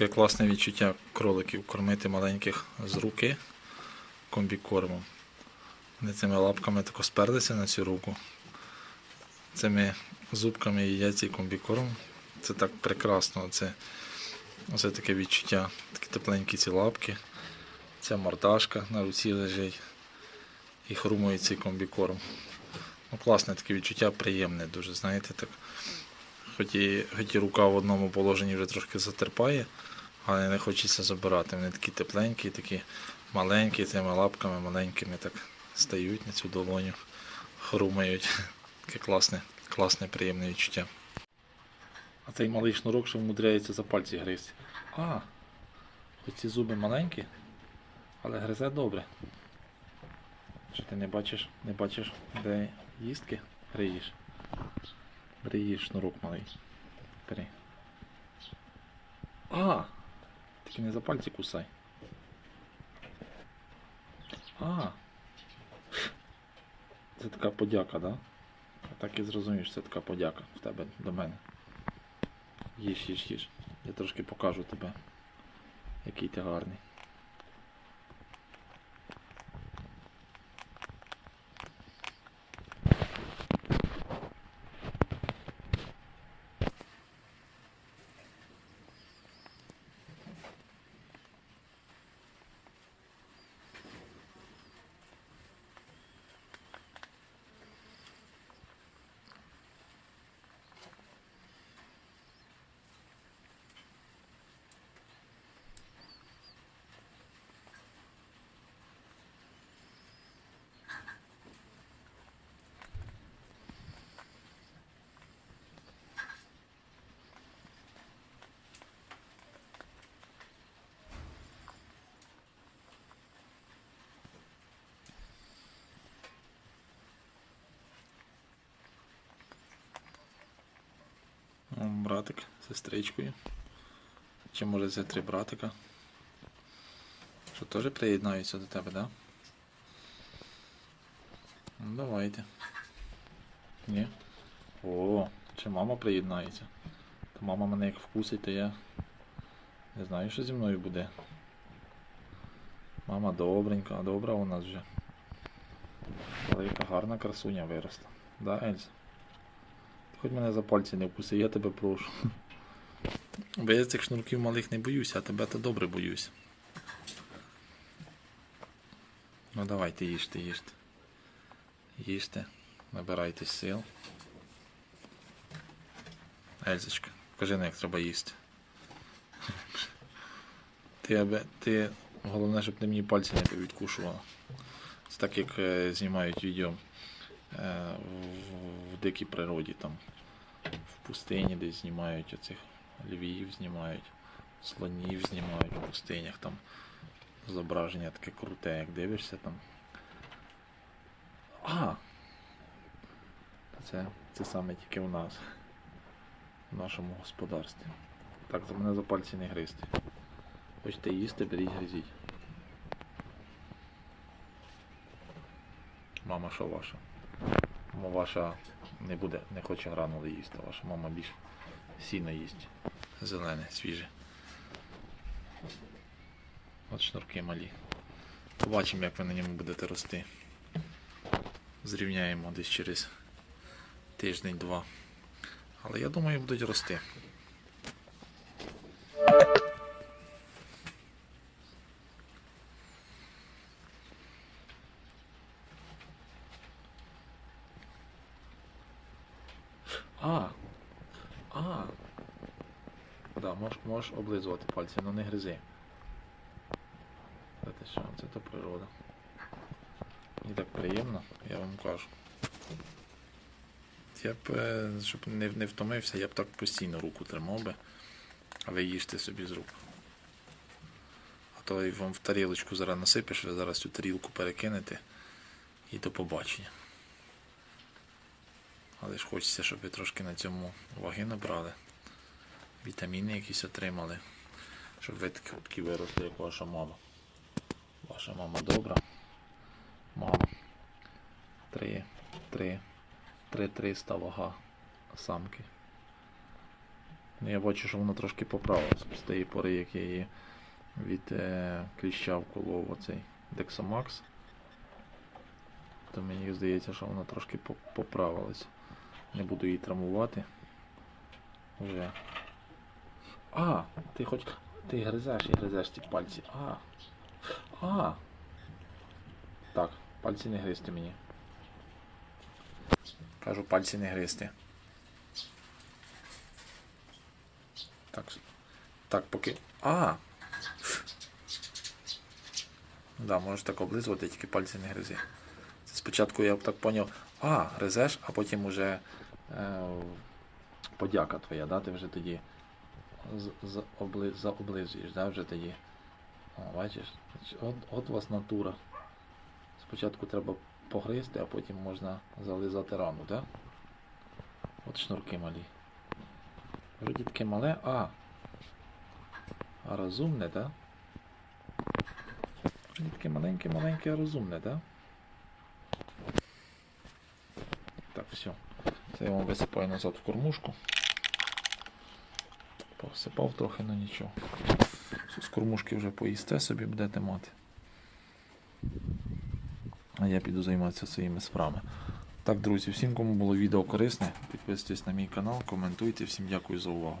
Таке класне відчуття кроликів кормити маленьких з руки комбікормом. Вони цими лапками тако сперлися на цю руку. Цими зубками їдять цей комбікорм. Це так прекрасно. Це, оце таке відчуття. Такі тепленькі ці лапки. Ця мордашка на руці лежить. І хрумує цей комбікорм. Ну, класне таке відчуття, приємне дуже, знаєте, так. Хоч і, хоч і рука в одному положенні вже трошки затерпає, але не хочеться забирати. Вони такі тепленькі, такі маленькі, цими лапками маленькими так стають на цю долоню, хрумають. Таке класне, класне, приємне відчуття. А цей малий шнурок, що вмудряється за пальці гризти. А, хоч ці зуби маленькі, але гризе добре. Що ти не бачиш, не бачиш, де їстки гриєш? Бери її шнурок малий. Бери. А! Тільки не за пальці кусай. А. Це така подяка, да? Так і зрозумієш, це така подяка в тебе до мене. Їж, їж, їж. Я трошки покажу тебе, який ти гарний. О, Братик з сестричкою. Чи може це три братика? Що теж приєднаються до тебе, да? Ну, давайте. Ні. О, чи мама приєднається? То мама мене як вкусить, то я не знаю, що зі мною буде. Мама добренька, добра у нас вже. Яка гарна красуня виросла. Да, Ельза? Хоч мене за пальці не вкуси, я тебе прошу. Бо я цих шнурків малих не боюся, а тебе то добре боюсь. Ну давайте їжте, їжте. Їжте, набирайте сил. Ельзочка, кажи ну, як треба їсти. Ти, аби, ти головне, щоб ти мені пальці не відкушувала. Це так як е, знімають відео в, в дикій природі там. В пустині десь знімають оцих львів знімають, слонів знімають в пустинях там. Зображення таке круте, як дивишся там. А! Це, це саме тільки у нас. В нашому господарстві. Так, за мене за пальці не гризти. Хочете їсти, беріть гризіть. Мама що ваша? Ваша не буде, не хоче гранули їсти. Ваша мама більш сіна їсть. Зелене, свіже. От шнурки малі. Побачимо, як ви на ньому будете рости. Зрівняємо десь через тиждень-два. Але я думаю, будуть рости. А. А. Да, можеш, можеш облизувати пальці, але не гризи. Та що, це то природа. Мені так приємно, я вам кажу. Я б, е, щоб не, не втомився, я б так постійно руку тримав би, а ви їжте собі з рук. А то і вам в тарілочку зараз насипеш, ви зараз цю тарілку перекинете і до побачення. Але ж хочеться, щоб ви трошки на цьому ваги набрали. Вітаміни якісь отримали. Щоб ви такі, виросли, як ваша мама. Ваша мама добра. Мама. Три. Три. Три 300 вага самки. Я бачу, що вона трошки поправилась з тієї пори, як я її від е, кліща вколов оцей Дексамакс. То мені здається, що вона трошки по- поправилась. Не буду її травмувати. Вже. А, ти хоч. Ти гризеш і гризеш ці пальці. А. А. Так, пальці не гризти мені. Кажу, пальці не гризти. Так. Так, поки. А! Да, можеш так облизувати, тільки пальці не гризи. Спочатку я б так поняв, а, гризеш, а потім уже е, подяка твоя, да? ти вже тоді заоблизуєш, да? вже тоді. О, бачиш? От, от вас натура. Спочатку треба погризти, а потім можна зализати рану, да? От шнурки малі. Вроді таке мале, а. А розумне? Да? Вроді таке маленьке-маленьке, а розумне? Да? Так, все. Це я вам висипаю назад в кормушку. Посипав трохи, на нічого. З кормушки вже поїсте собі будете мати. А я піду займатися своїми справами. Так, друзі, всім, кому було відео корисне, підписуйтесь на мій канал, коментуйте. Всім дякую за увагу.